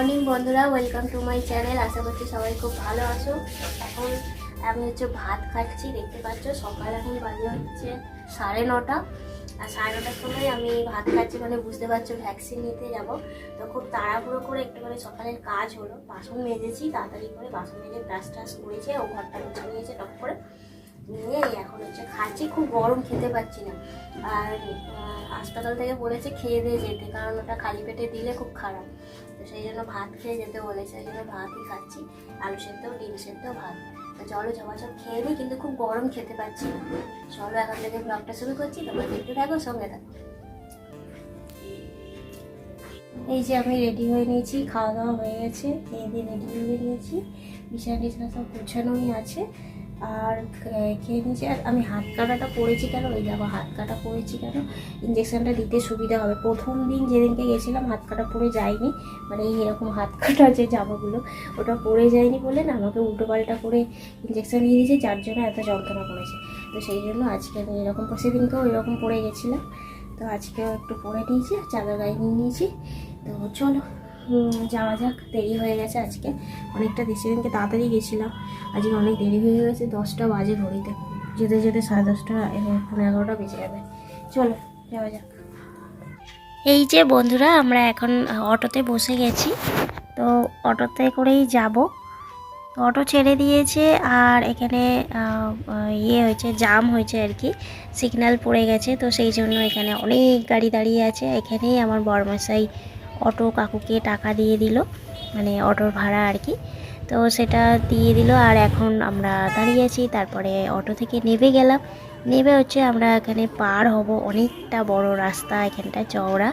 Morning বন্ধুরা welcome to my channel আশা করছি সবাই খুব ভালো আছো। এখন আমি হচ্ছে ভাত খাচ্ছি, দেখতে পাচ্ছ, সকাল এখন বাজে হচ্ছে সাড়ে নটা। আর সাড়ে নটার সময় আমি ভাত খাচ্ছি মানে বুঝতে পারছ ভ্যাকসিন নিতে যাব। তো খুব তাড়াহুড়ো করে একটুখানি সকালের কাজ হলো। বাসন মেজেছি, তাড়াতাড়ি করে বাসন মেজে ব্রাশ ট্রাশ করেছে ও ঘরটা মুছে নিয়েছে টপ করে। নিয়ে এখন হচ্ছে খাচ্ছি, খুব গরম খেতে পাচ্ছি না। আর হাসপাতাল থেকে বলেছে খেয়ে দিয়ে যেতে, কারণ ওটা খালি পেটে দিলে খুব খারাপ। তো সেই জন্য ভাত খেয়ে যেতে বলেছে, সেই জন্য ভাতই খাচ্ছি। আলু সেদ্ধ ডিম সেদ্ধ ভাত। তো চলো ঝমাঝম খেয়ে নিই কিন্তু খুব গরম খেতে পাচ্ছি চলো এখন থেকে ব্লগটা শুরু করছি, তোমরা দেখতে থাকো, সঙ্গে থাকো। এই যে আমি রেডি হয়ে নিয়েছি খাওয়া দাওয়া হয়ে গেছে, খেয়ে দিয়ে রেডি হয়ে নিয়েছি। বিছানা টিছানা সব গোছানোই আছে। আর খেয়ে নিয়েছি। আর আমি হাত কাটাটা পরেছি কেন? ওই দেখো হাত কাটা পড়েছি কেন? ইঞ্জেকশানটা দিতে সুবিধা হবে। প্রথম দিন যেদিনকে গেছিলাম, হাত কাটা পরে যায়নি। মানে এই এরকম হাত কাটা যে জামাগুলো, ওটা পরে যায়নি বলে না, আমাকে উল্টো পাল্টা করে ইঞ্জেকশান দিয়ে দিয়েছে, যার জন্য এত যন্ত্রণা করেছে। তো সেই জন্য আজকে আমি এরকম সেদিনকেও এরকম পরে গেছিলাম। তো আজকেও একটু পরে নিয়েছি চাদর গায়ে নিয়ে নিয়েছি। তো চলো যাওয়া যাক। দেরি হয়ে গেছে আজকে। অনেকটা দেশে দিনকে তাড়াতাড়ি গেছিলাম। আজকে অনেক দেরি হয়ে গেছে, দশটা বাজে ঘড়িতে। যেতে যেতে সাড়ে দশটা পনেরো এগারোটা বেজে যাবে। চলো, যাওয়া যাক। এই যে বন্ধুরা, আমরা এখন অটোতে বসে গেছি। তো অটোতে করেই যাব। তো অটো ছেড়ে দিয়েছে আর এখানে ইয়ে হয়েছে জাম হয়েছে আর কি। সিগন্যাল পড়ে গেছে, তো সেই জন্য এখানে অনেক গাড়ি দাঁড়িয়ে আছে। এখানেই আমার বরমশাই অটো কাকুকে টাকা দিয়ে দিল মানে অটোর ভাড়া আর কি। তো সেটা দিয়ে দিল আর এখন আমরা দাঁড়িয়ে আছি, তারপরে অটো থেকে নেমে গেলাম। নেমে হচ্ছে আমরা এখানে পার হব অনেকটা বড় রাস্তা, এখানটা চওড়া।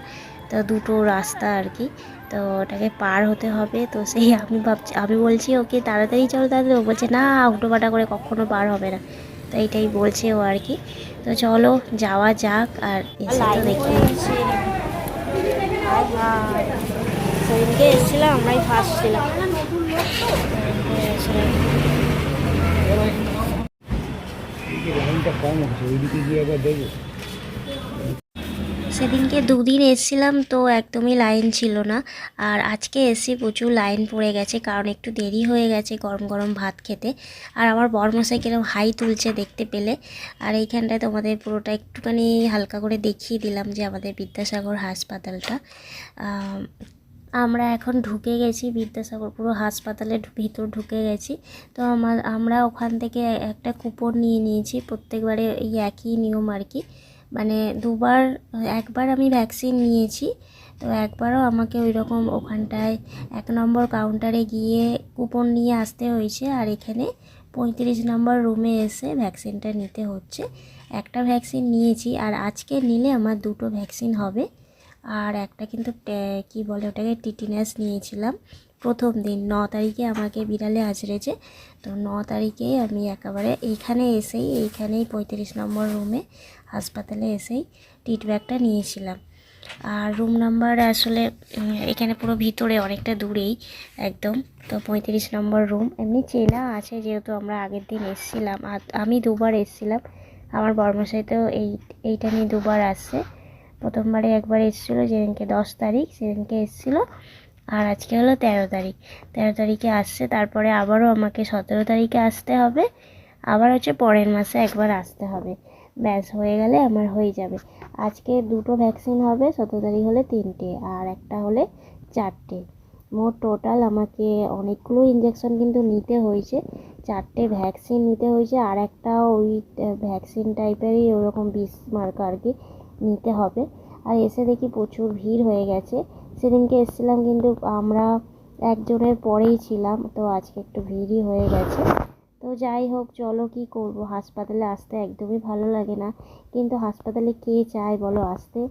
তো দুটো রাস্তা আর কি, তো ওটাকে পার হতে হবে। তো সেই আমি ভাবছি, আমি বলছি, ওকে, তাড়াতাড়ি চলো, তাড়াতাড়ি ও বলছে, না উল্টোপাটা করে কখনো পার হবে না। তো এইটাই বলছে ও আর কি। তো চলো, যাওয়া যাক। আর দেখি সেদিনকে এসেছিলাম আমরাই ফার্স্ট ছিলাম। কম আছে ওইদিকে গিয়ে একবার দেখব। সেদিনকে দুদিন এসেছিলাম তো একদমই লাইন ছিল না। আর আজকে এসে প্রচুর লাইন পড়ে গেছে কারণ একটু দেরি হয়ে গেছে গরম গরম ভাত খেতে। আর আমার বরমশাই কিরম হাই তুলছে দেখতে পেলে। আর এইখানটায় তোমাদের পুরোটা একটুখানি হালকা করে দেখিয়ে দিলাম যে আমাদের বিদ্যাসাগর হাসপাতালটা। আমরা এখন ঢুকে গেছি, বিদ্যাসাগর পুরো হাসপাতালের ভিতর ঢুকে গেছি। তো আমার আমরা ওখান থেকে একটা কুপন নিয়ে নিয়েছি, প্রত্যেকবারে এই একই নিয়ম আর কি। মানে দুবার, একবার আমি ভ্যাকসিন নিয়েছি, তো একবারও আমাকে ওই রকম ওখানটায় এক নম্বর কাউন্টারে গিয়ে কুপন নিয়ে আসতে হয়েছে। আর এখানে পঁয়ত্রিশ নম্বর রুমে এসে ভ্যাকসিনটা নিতে হচ্ছে। একটা ভ্যাকসিন নিয়েছি, আর আজকে নিলে আমার দুটো ভ্যাকসিন হবে। আর একটা কিন্তু কি বলে ওটাকে টিটিনাস নিয়েছিলাম। প্রথম দিন, ন তারিখে আমাকে বিড়ালে আছড়েছে। তো ন তারিখে আমি একেবারে এইখানে এসেই, এইখানেই পঁয়ত্রিশ নম্বর রুমে হাসপাতালে এসেই টিট ব্যাগটা নিয়েছিলাম। আর রুম নাম্বার আসলে এখানে পুরো ভিতরে অনেকটা দূরেই একদম। তো পঁয়ত্রিশ নম্বর রুম, এমনি চেনা আছে যেহেতু আমরা আগের দিন এসেছিলাম। আর আমি দুবার এসেছিলাম। আমার বর্মশাই তো এই, এইটা নিয়ে দুবার আসছে। প্রথমবারে একবার এসেছিল, যেদিনকে দশ তারিখ, সেদিনকে এসেছিল। আর আজকে হলো তেরো তারিখ। তেরো তারিখে আসছে, তারপরে আবারও আমাকে সতেরো তারিখে আসতে হবে। আবার হচ্ছে পরের মাসে একবার আসতে হবে। ব্যাস, হয়ে গেলে আমার হয়ে যাবে। আজকে দুটো ভ্যাকসিন হবে, সতেরো তারিখ হলে তিনটে আর একটা হলে চারটে। মোট টোটাল আমাকে অনেকগুলো ইঞ্জেকশন কিন্তু নিতে হয়েছে। চারটে ভ্যাকসিন নিতে হয়েছে আর একটা ওই ভ্যাকসিন টাইপেরই ওরকম বিষ মার্কা আর কি নিতে হবে। আর এসে দেখি প্রচুর ভিড় হয়ে গেছে। সেদিনকে এসেছিলাম কিন্তু আমরা একজনের পরেই ছিলাম তো আজকে একটু ভিড়ই হয়ে গেছে। তো যাই হোক চলো কি করব? হাসপাতালে আসতে একদমই ভালো লাগে না। কিন্তু হাসপাতালে কে চায় বলো আসতে?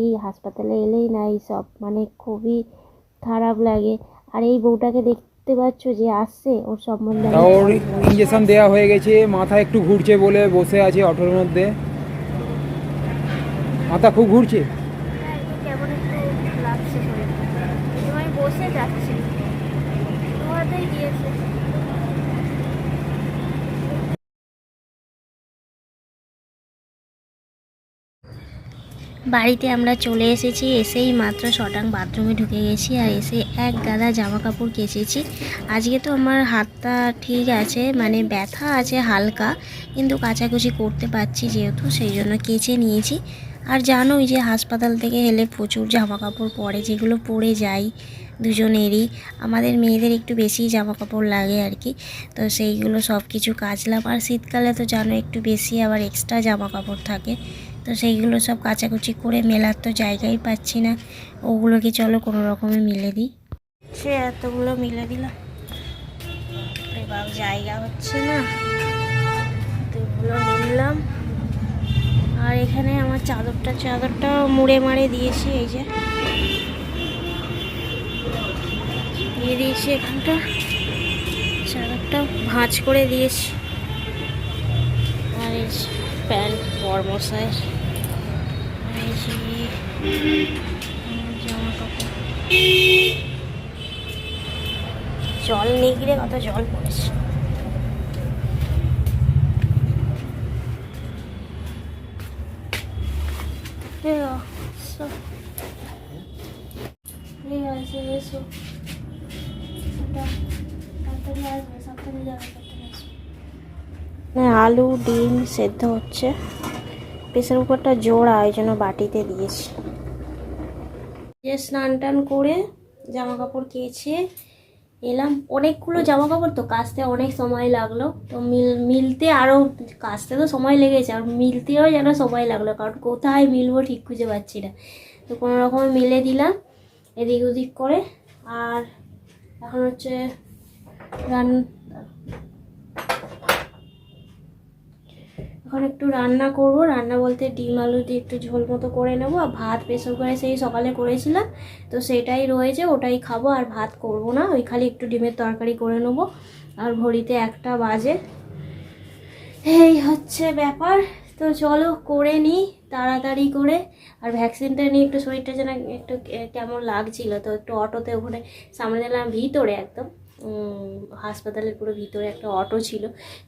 এই হাসপাতালে এলেই না এই সব মানে খুবই খারাপ লাগে। আর এই বউটাকে দেখতে পাচ্ছ যে আসছে ওর সম্বন্ধে ওর। ইঞ্জেকশন দেওয়া হয়ে গেছে মাথা একটু ঘুরছে বলে বসে আছে অটোর মধ্যে। মাথা খুব ঘুরছে হ্যাঁ, কেমন একটু লাগছে শরীরটা এই জন্য আমি বসে যাচ্ছি তোমাতেই দিয়েছে বাড়িতে আমরা চলে এসেছি, এসেই মাত্র শটাং বাথরুমে ঢুকে গেছি আর এসে এক গাদা জামা কাপড় কেচেছি। আজকে তো আমার হাতটা ঠিক আছে মানে ব্যথা আছে হালকা, কিন্তু কাচাকুচি করতে পারছি যেহেতু, সেই জন্য কেচে নিয়েছি। আর জানোই যে হাসপাতাল থেকে এলে প্রচুর জামা কাপড় পরে যেগুলো পরে যাই দুজনেরই। আমাদের মেয়েদের একটু বেশি জামা কাপড় লাগে আর কি, তো সেইগুলো সব কিছু কাচলাম। আর শীতকালে তো জানো একটু বেশি আবার এক্সট্রা জামা কাপড় থাকে। তো সেইগুলো সব কাচাকুচি করে মেলার তো জায়গাই পাচ্ছি না। ওগুলোকে চলো কোনো রকমে মিলে দিই। সে এতগুলো মিলে দিলাম এবার জায়গা হচ্ছে না। এগুলো মিললাম আর এখানে আমার চাদরটা চাদরটা মুড়ে মারে দিয়েছি এই যে। দিয়ে দিয়েছি এখানটা। চাদরটা ভাঁজ করে দিয়েছি। আর এই প্যান্ট বর্মশায় কাপড় জল নিগড়ে কত জল পড়েছে। হ্যাঁ, আলু ডিম সেদ্ধ হচ্ছে। প্রেসার কুকারটা জোড়া ওই জন্য বাটিতে দিয়েছি। যে স্নান টান করে জামা কাপড় কেচে এলাম। অনেকগুলো জামা কাপড় তো কাচতে অনেক সময় লাগল। তো মিল, মিলতে আরও কাচতে তো সময় লেগেছে। আর মিলতেও যেন সময় লাগল, কারণ কোথায় মিলবো ঠিক খুঁজে পাচ্ছি না। তো কোনো রকমে মিলে দিলাম এদিক ওদিক করে। আর এখন হচ্ছে রান এখন একটু রান্না করব। রান্না বলতে ডিম, আলু দিয়ে একটু ঝোল মতো করে নেব। আর ভাত প্রেসার কুকারে সেই সকালে করেছিলাম। তো সেটাই রয়েছে, ওটাই খাব আর ভাত করব না। ওই খালি একটু ডিমের তরকারি করে নেব। আর ঘড়িতে একটা বাজে। এই হচ্ছে ব্যাপার। তো চলো করে নিই, তাড়াতাড়ি করে। আর ভ্যাকসিনটা নিয়ে একটু শরীরটা যেন একটু কেমন লাগছিল। তো একটু অটোতে ওখানে সামনে দিলাম, ভিতরে একদম। হাসপাতালের পুরো ভিতরে একটা অটো ছিল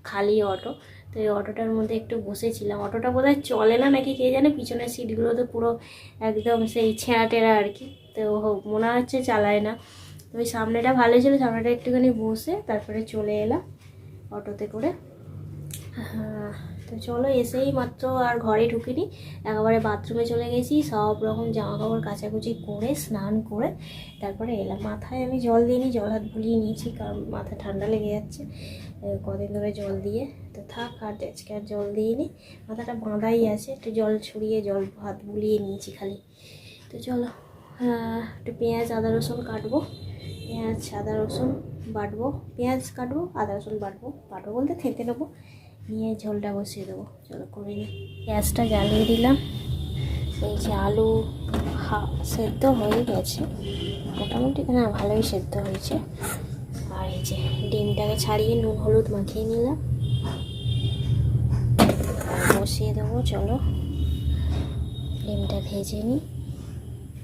খালি অটো। তো এই অটোটার মধ্যে একটু বসেছিলাম। অটোটা বোধহয় চলে না নাকি কে জানে পিছনের সিটগুলো তো পুরো একদম সেই ছেঁড়া টেরা আর কি। তো মনে হচ্ছে চালায় না। তো ওই সামনেটা ভালো ছিল সামনেটা একটুখানি বসে তারপরে চলে এলাম অটোতে করে। হ্যাঁ, তো চলো এসেই মাত্র আর ঘরে ঢুকিনি। একেবারে বাথরুমে চলে গেছি, সব রকম জামা কাপড় কাচাকুচি করে, স্নান করে, তারপরে এলাম। মাথায় আমি জল দিইনি, জল হাত বুলিয়ে নিয়েছি কারণ মাথা ঠান্ডা লেগে যাচ্ছে। কদিন ধরে জল দিয়ে, তো থাক, আর আজকে আর জল দিইনি। মাথাটা বাঁধাই আছে, একটু জল ছড়িয়ে, জল হাত বুলিয়ে নিয়েছি খালি। তো চলো একটু পেঁয়াজ, আদা, রসুন কাটবো। পেঁয়াজ, আদা, রসুন বাটবো, পেঁয়াজ কাটবো, আদা, রসুন বাটবো বাটবো বলতে থেতে নেব। নিয়ে ঝোলটা বসিয়ে দেবো। চলো করে গ্যাসটা জ্বালিয়ে দিলাম। এই যে আলু সেদ্ধ হয়ে গেছে। মোটামুটি না, ভালোই সেদ্ধ হয়েছে। আর এই যে ডিমটাকে ছাড়িয়ে নুন, হলুদ মাখিয়ে নিলাম। বসিয়ে দেবো, চলো। ডিমটা ভেজে নিই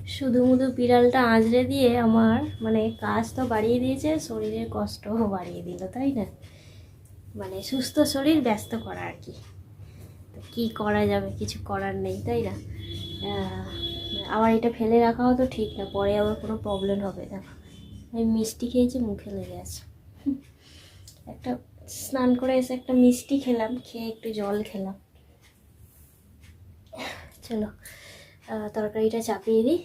শুধু মুধু বিড়ালটা আঁচড়ে দিয়ে আমার মানে কাজ তো বাড়িয়ে দিয়েছে, শরীরের কষ্টও বাড়িয়ে দিল, তাই না? মানে সুস্থ শরীর, ব্যস্ত করা আর কি। তো কী করা যাবে, কিছু করার নেই, তাই না? আবার এটা ফেলে রাখাও তো ঠিক না, পরে আবার কোনো প্রবলেম হবে, দেখো। আমি মিষ্টি খেয়েছি, মুখে লেগে আছে। একটা স্নান করে এসে একটা মিষ্টি খেলাম, খেয়ে একটু জল খেলাম। চলো তরকারিটা চাপিয়ে দিই।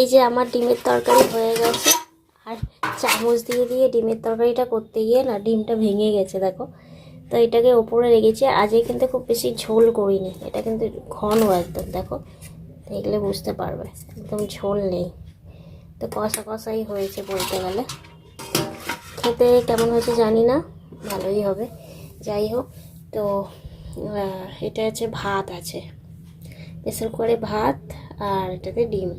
এই যে আমার ডিমের তরকারি হয়ে গেছে। আর চামচ দিয়ে দিয়ে ডিমের তরকারিটা করতে গিয়ে না ডিমটা ভেঙে গেছে, দেখো। তো এটাকে ওপরে রেখেছি আজকে কিন্তু খুব বেশি ঝোল করিনি। এটা কিন্তু ঘন একদম, দেখো। দেখলে বুঝতে পারবে, একদম ঝোল নেই। তো কষা কষাই হয়েছে বলতে গেলে। খেতে কেমন হয়েছে জানি না, ভালোই হবে। যাই হোক, তো এটা হচ্ছে ভাত আছে। প্রেসার কুকারে ভাত আর এটাতে ডিম।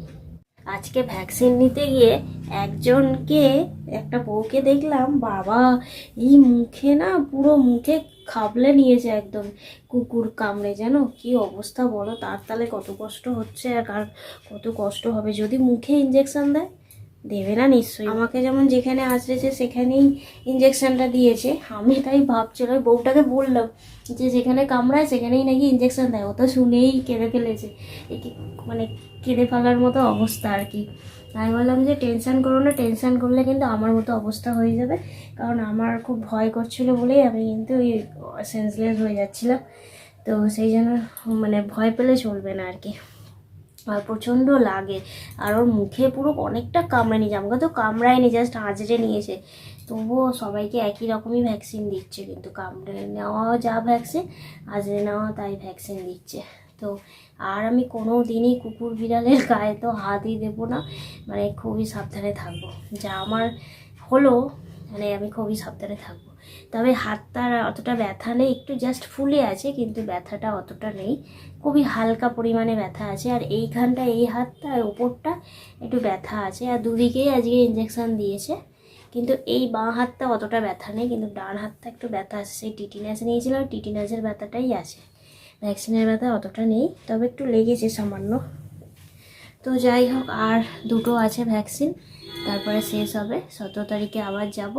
আজকে ভ্যাকসিন নিতে গিয়ে একজনকে, একটা বউকে দেখলাম, বাবা, এই মুখে না পুরো মুখে খাবলে নিয়েছে একদম। কুকুর কামড়ে যেন, কি অবস্থা বলো? তার তালে কত কষ্ট হচ্ছে আর কত কষ্ট হবে? যদি মুখে ইঞ্জেকশন দেয়? দেবে না নিশ্চয়ই। আমাকে যেমন যেখানে আসছে সেখানেই ইঞ্জেকশনটা দিয়েছে। আমি তাই ভাবছিলাম, ওই বউটাকে বললাম যে যেখানে কামড়ায় সেখানেই নাকি ইঞ্জেকশন দেয়। ও তো শুনেই কেঁদে ফেলেছে। মানে কেঁদে ফেলার মতো অবস্থা আর কি। আমি বললাম যে টেনশান করো না টেনশান করলে কিন্তু আমার মতো অবস্থা হয়ে যাবে। কারণ আমার খুব ভয় করছিল বলেই আমি কিন্তু ওই সেন্সলেস হয়ে যাচ্ছিলাম। তো সেই জন্য মানে ভয় পেলে চলবে না আর কি। আর প্রচণ্ড লাগে। আর ওর মুখে পুরো অনেকটা কামড়ে নিয়েছে। আমাকে তো কামড়ায়নি জাস্ট আঁচড়ে নিয়েছে। তবুও সবাইকে একই রকমই ভ্যাকসিন দিচ্ছে, কিন্তু কামড়ে নেওয়া যা ভ্যাকসিন আঁচড়ে নেওয়া তাই ভ্যাকসিন দিচ্ছে। তো আর আমি কোনো দিনই কুকুর বিড়ালের গায়ে তো হাতই দেবো না। মানে খুবই সাবধানে থাকব। যা আমার হলো মানে আমি খুবই সাবধানে থাকব। তবে হাতটার অতটা ব্যথা নেই, একটু জাস্ট ফুলে আছে কিন্তু ব্যথাটা অতটা নেই। খুবই হালকা পরিমাণে ব্যথা আছে আর এইখানটা এই হাতটা আর ওপরটা একটু ব্যথা আছে আর দুদিকেই আজকে ইঞ্জেকশন দিয়েছে। কিন্তু এই বাঁ হাতটা অতটা ব্যথা নেই, কিন্তু ডান হাতটা একটু ব্যথা আছে। সেই টিটিনাস নিয়েছিলাম টিটিনাসের ব্যথাটাই আছে। ভ্যাকসিনের ব্যথা অতটা নেই, তবে একটু লেগেছে সামান্য। তো যাই হোক, আর দুটো আছে ভ্যাকসিন তারপরে শেষ হবে। সতেরো তারিখে আবার যাব।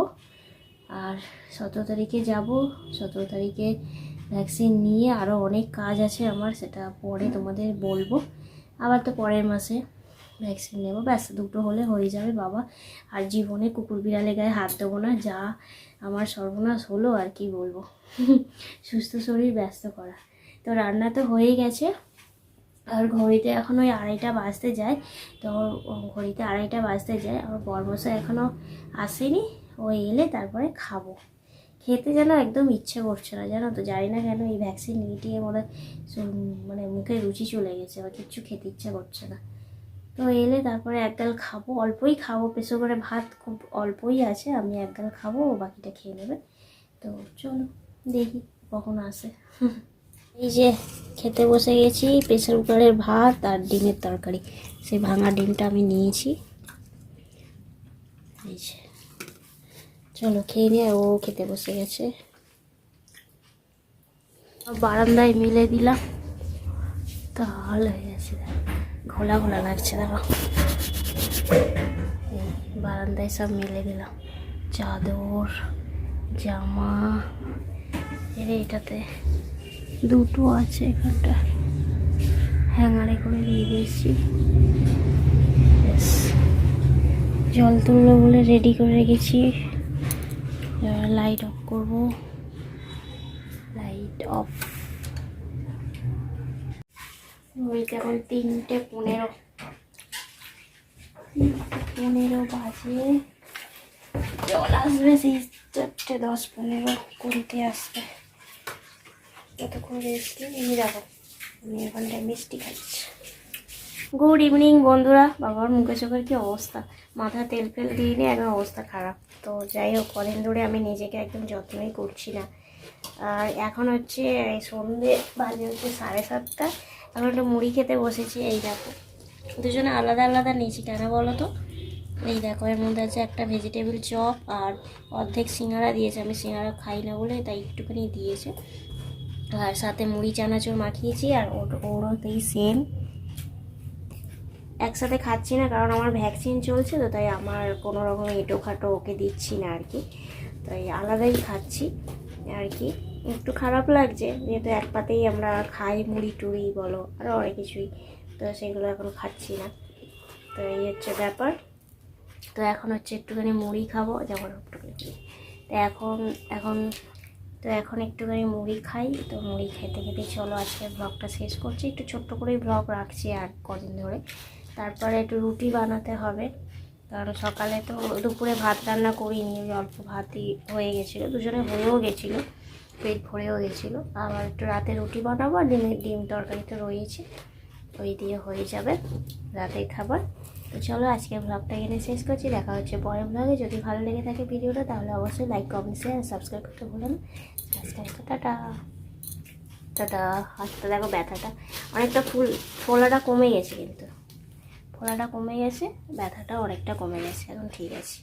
আর সতেরো তারিখে যাব। সতেরো তারিখে ভ্যাকসিন নিয়ে আরও অনেক কাজ আছে আমার, সেটা পরে তোমাদের বলব। আবার তো পরের মাসে ভ্যাকসিন নেব। ব্যাস, দুটো হলে হয়ে যাবে বাবা। আর জীবনে কুকুর বিড়ালে গায়ে হাত দেবো না, যা আমার সর্বনাশ হলো, আর কি বলব। সুস্থ শরীর, ব্যস্ত করা। তো রান্না তো হয়েই গেছে। আর ঘড়িতে এখন ওই আড়াইটা বাজতে যায়। তো ঘড়িতে আড়াইটা বাজতে যায়। আমার বরমশা এখনও আসেনি। ও এলে তারপরে খাব। খেতে যেন একদম ইচ্ছে করছে না, জানো তো? জানি না কেন এই ভ্যাকসিন নিয়ে মনে মানে মুখে রুচি চলে গেছে বা কিচ্ছু খেতে ইচ্ছে করছে না। তো এলে তারপরে একগাল খাব, অল্পই খাব প্রেশো করে ভাত খুব অল্পই আছে, আমি একগাল খাব বাকিটা খেয়ে নেবে। তো চলো, দেখি কখন আসে। এই যে খেতে বসে গেছি প্রেসার কুকারের ভাত আর ডিমের তরকারি। সেই ভাঙা ডিমটা আমি নিয়েছি। এই যে। চলো খেয়ে নিয়ে ও খেতে বসে গেছে। বারান্দায় মিলে দিলাম। তাহলে হয়ে গেছে। ঘোলা ঘোলা লাগছে, দেখো। বারান্দায় সব মিলে দিলাম। চাদর, জামা এর এটাতে দুটো আছে এখানটা। হ্যাঙ্গারে করে দিয়ে দিয়েছি। জল তুললো বলে রেডি করে রেখেছি। লাইট অফ করব। লাইট অফ ঘড়িতে এখন তিনটে পনেরো। পনেরো বাজে। জল আসবে সেই চারটে দশ পনেরো কুড়িতে আসবে। কতক্ষণ রেস্ট নিয়ে যাব। আমি এখানটায় মিষ্টি খাচ্ছি। গুড ইভিনিং বন্ধুরা। বাবার মুখে চোখের কি অবস্থা? মাথা তেল ফেল দিয়ে নিয়ে একদম অবস্থা খারাপ। তো যাই হোক কদিন ধরে আমি নিজেকে একদম যত্নই করছি না। আর এখন হচ্ছে সন্ধে বাজে হচ্ছে সাড়ে সাতটা। এখন একটু মুড়ি খেতে বসেছি, এই দেখো। দুজনে আলাদা আলাদা নিয়েছি কেন বলো তো? এই দেখো, এর মধ্যে আছে একটা ভেজিটেবল চপ আর অর্ধেক সিঙ্গারা দিয়েছে। আমি সিঙ্গারা খাই না বলে তাই একটুখানি দিয়েছে। আর সাথে মুড়ি, চানাচুর মাখিয়েছি আর ওর ওরও তাই সেম একসাথে খাচ্ছি না, কারণ আমার ভ্যাকসিন চলছে তো, তাই আমার কোনো রকম এঁটো খাটো ওকে দিচ্ছি না আর কি। তাই আলাদাই খাচ্ছি আর কি। একটু খারাপ লাগছে, যেহেতু এক পাতেই আমরা খাই মুড়ি টুড়ি বলো আরও অনেক কিছুই, তো সেগুলো এখন খাচ্ছি না। তো এই হচ্ছে ব্যাপার। তো এখন হচ্ছে একটুখানি মুড়ি খাব, যেমন একটুখানি। তো এখন এখন, তো এখন একটুখানি মুড়ি খাই, তো মুড়ি খেতে খেতে চলো আজকে ব্লগটা শেষ করছি। একটু ছোট্ট করেই ব্লগ রাখছি আর কদিন ধরে। তারপরে একটু রুটি বানাতে হবে। কারণ সকালে তো দুপুরে ভাত রান্না করিনি, ওই অল্প ভাতই হয়ে গেছিল। দুজনে হয়েও গেছিল, পেট ভরেও গেছিল। আবার একটু রাতে রুটি বানাবো আর ডিমের ডিম তরকারি তো রয়েছে ওই দিয়ে হয়ে যাবে রাতের খাবার। তো চলো আজকে ব্লগটা এখানে শেষ করছি। দেখা হচ্ছে পরের ব্লগে যদি ভালো লেগে থাকে ভিডিওটা, তাহলে অবশ্যই লাইক কমেন্ট শেয়ার সাবস্ক্রাইব করতে ভুলো না। আজকে টাটা। টাটা। হাতটা দেখো ব্যথাটা। অনেকটা ফুল ফোলাটা কমে গেছে কিন্তু। ফোলাটা কমে গেছে ব্যথাটা অনেকটা কমে গেছে এখন ঠিক আছে।